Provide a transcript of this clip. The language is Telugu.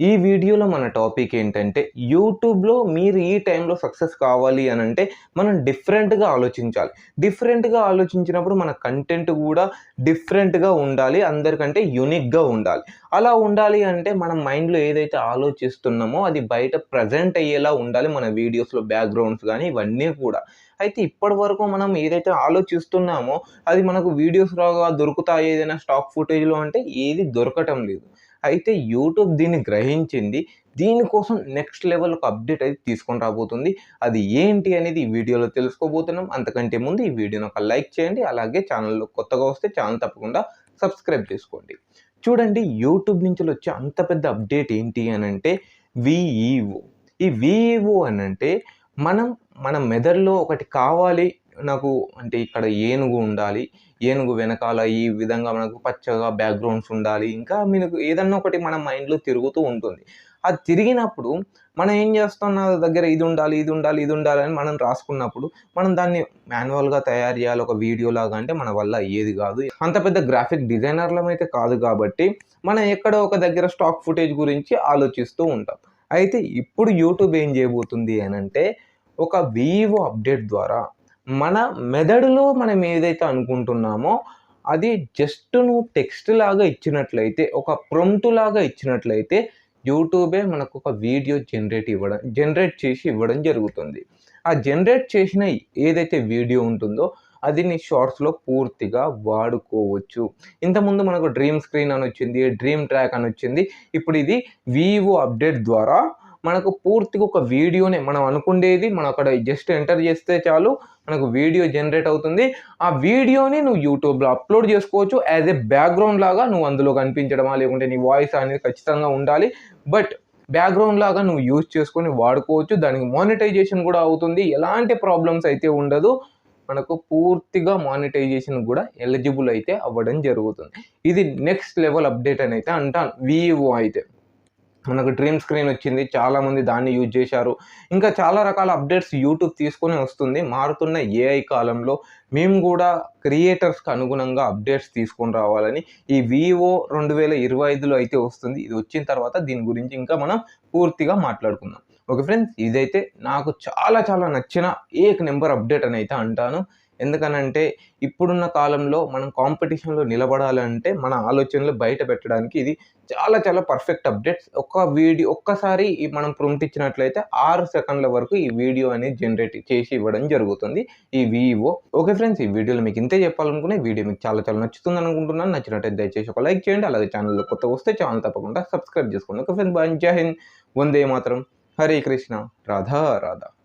ఈ వీడియోలో మన టాపిక్ ఏంటంటే యూట్యూబ్లో మీరు ఈ టైంలో సక్సెస్ కావాలి అని అంటే మనం డిఫరెంట్గా ఆలోచించాలి. డిఫరెంట్గా ఆలోచించినప్పుడు మన కంటెంట్ కూడా డిఫరెంట్గా ఉండాలి అందరికంటే యూనిక్గా ఉండాలి. అలా ఉండాలి అంటే మనం మైండ్లో ఏదైతే ఆలోచిస్తున్నామో అది బయట ప్రజెంట్ అయ్యేలా ఉండాలి మన వీడియోస్లో బ్యాక్గ్రౌండ్స్ కానీ ఇవన్నీ కూడా. అయితే ఇప్పటి వరకు మనం ఏదైతే ఆలోచిస్తున్నామో అది మనకు వీడియోస్ రాగా దొరుకుతాయి ఏదైనా స్టాక్ ఫుటేజ్లో అంటే ఏది దొరకటం లేదు. అయితే యూట్యూబ్ దీన్ని గ్రహించింది. దీనికోసం నెక్స్ట్ లెవెల్ ఒక అప్డేట్ అయితే తీసుకొని రాబోతుంది. అది ఏంటి అనేది ఈ వీడియోలో తెలుసుకోబోతున్నాం. అంతకంటే ముందు ఈ వీడియోని ఒక లైక్ చేయండి. అలాగే ఛానల్లో కొత్తగా వస్తే ఛానల్ తప్పకుండా సబ్స్క్రైబ్ చేసుకోండి. చూడండి యూట్యూబ్ నుంచి వచ్చే అంత పెద్ద అప్డేట్ ఏంటి అని అంటే విఈఓ. ఈ విఈఓ అని అంటే మనం మన మెదడులో ఒకటి కావాలి నాకు అంటే ఇక్కడ ఏనుగు ఉండాలి ఏనుగు వెనకాల ఈ విధంగా మనకు పచ్చగా బ్యాక్గ్రౌండ్స్ ఉండాలి. ఇంకా మీకు ఏదన్నా ఒకటి మన మైండ్లో తిరుగుతూ ఉంటుంది. అది తిరిగినప్పుడు మనం ఏం చేస్తాం? నా దగ్గర ఇది ఉండాలి ఇది ఉండాలి ఇది ఉండాలి అని మనం రాసుకున్నప్పుడు మనం దాన్ని మాన్యువల్గా తయారు చేయాలి. ఒక వీడియో లాగా అంటే మన వల్ల ఏది కాదు. అంత పెద్ద గ్రాఫిక్ డిజైనర్లం అయితే కాదు కాబట్టి మనం ఎక్కడో ఒక దగ్గర స్టాక్ ఫుటేజ్ గురించి ఆలోచిస్తూ ఉంటాం. అయితే ఇప్పుడు యూట్యూబ్ ఏం చేయబోతుంది అని అంటే ఒక వివో అప్డేట్ ద్వారా మన మెదడులో మనం ఏదైతే అనుకుంటున్నామో అది జస్ట్ నువ్వు టెక్స్ట్ లాగా ఇచ్చినట్లయితే ఒక ప్రొమ్టు లాగా ఇచ్చినట్లయితే యూట్యూబే మనకు ఒక వీడియో జనరేట్ ఇవ్వడం జనరేట్ చేసి ఇవ్వడం జరుగుతుంది. ఆ జనరేట్ చేసిన ఏదైతే వీడియో ఉంటుందో అది నీ షార్ట్స్లో పూర్తిగా వాడుకోవచ్చు. ఇంతకుముందు మనకు డ్రీమ్ స్క్రీన్ అని వచ్చింది డ్రీమ్ ట్రాక్ అని వచ్చింది. ఇప్పుడు ఇది వివో అప్డేట్ ద్వారా మనకు పూర్తిగా ఒక వీడియోనే మనం అనుకునేది మనం అక్కడ జస్ట్ ఎంటర్ చేస్తే చాలు మనకు వీడియో జనరేట్ అవుతుంది. ఆ వీడియోని నువ్వు యూట్యూబ్లో అప్లోడ్ చేసుకోవచ్చు. యాజ్ ఏ బ్యాక్గ్రౌండ్ లాగా నువ్వు అందులో కనిపించడమా లేకుంటే నీ వాయిస్ అనేది ఖచ్చితంగా ఉండాలి. బట్ బ్యాక్గ్రౌండ్ లాగా నువ్వు యూజ్ చేసుకొని వాడుకోవచ్చు. దానికి మానిటైజేషన్ కూడా అవుతుంది. ఎలాంటి ప్రాబ్లమ్స్ అయితే ఉండదు. మనకు పూర్తిగా మానిటైజేషన్ కూడా ఎలిజిబుల్ అయితే అవ్వడం జరుగుతుంది. ఇది నెక్స్ట్ లెవెల్ అప్డేట్ అని అయితే అంటాను. వివో అయితే మనకు డ్రీమ్ స్క్రీన్ వచ్చింది చాలామంది దాన్ని యూజ్ చేశారు. ఇంకా చాలా రకాల అప్డేట్స్ యూట్యూబ్ తీసుకొని వస్తుంది. మారుతున్న ఏఐ కాలంలో మేము కూడా క్రియేటర్స్కి అనుగుణంగా అప్డేట్స్ తీసుకొని రావాలని ఈ వివో రెండు వేల ఇరవై ఐదులో అయితే వస్తుంది. ఇది వచ్చిన తర్వాత దీని గురించి ఇంకా మనం పూర్తిగా మాట్లాడుకుందాం. ఓకే ఫ్రెండ్స్ ఇదైతే నాకు చాలా చాలా నచ్చిన ఏక్ నెంబర్ అప్డేట్ అని అయితే అంటాను. ఎందుకనంటే ఇప్పుడున్న కాలంలో మనం కాంపిటీషన్లో నిలబడాలంటే మన ఆలోచనలు బయట పెట్టడానికి ఇది చాలా చాలా పర్ఫెక్ట్ అప్డేట్స్ ఒక్క వీడియో ఒక్కసారి మనం ప్రొంప్ట్ ఇచ్చినట్లయితే ఆరు సెకండ్ల వరకు ఈ వీడియో అనేది జనరేట్ చేసి ఇవ్వడం జరుగుతుంది. ఈ వివో. ఓకే ఫ్రెండ్స్ ఈ వీడియోలో మీకు ఇంతే చెప్పాలనుకునే వీడియో మీకు చాలా చాలా నచ్చుతుంది అనుకుంటున్నాను. నచ్చినట్టయితే దయచేసి ఒక లైక్ చేయండి. అలాగే ఛానల్లో కొత్త వస్తే ఛానల్ తప్పకుండా సబ్స్క్రైబ్ చేసుకోండి. ఓకే ఫ్రెండ్స్ బాయ్ జై హింద్. వందే మాత్రం. హరే కృష్ణ. రాధా రాధా.